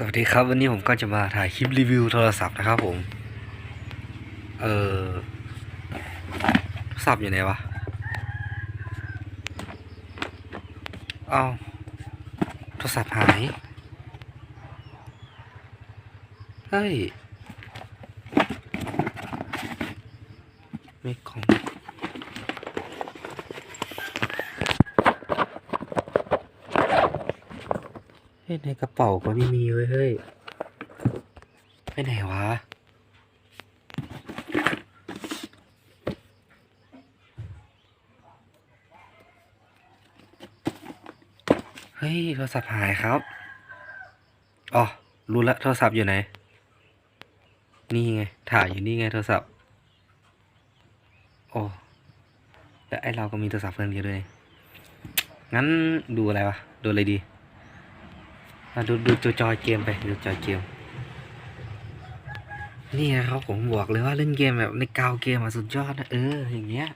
สวัสดีครับวันนี้ผมก็จะมาถ่ายคลิปรีวิวโทรศัพท์นะครับผม เออโทรศัพท์อยู่ไหนวะ เอาโทรศัพท์หาย เฮ้ย ไม่ของ ฮ้ยในกระเป๋าก็ไม่มีเว้ยเฮ้ยไปไหนวะเฮ้ยโทรศัพท์หายครับ อ๋อ รู้ละโทรศัพท์อยู่ไหน นี่ไง ถ่ายอยู่นี่ไงโทรศัพท์ โอ้แล้วไอเราก็มีโทรศัพท์เครื่องเดียวด้วย งั้นดูอะไรวะ ดูอะไรดี ดูดูจอยเกมไปดูจอยเกม นี่นะครับผมบอกเลยว่าเล่นเกมแบบในกาวเกมอะสุดยอดนะเอออย่างเงี้ย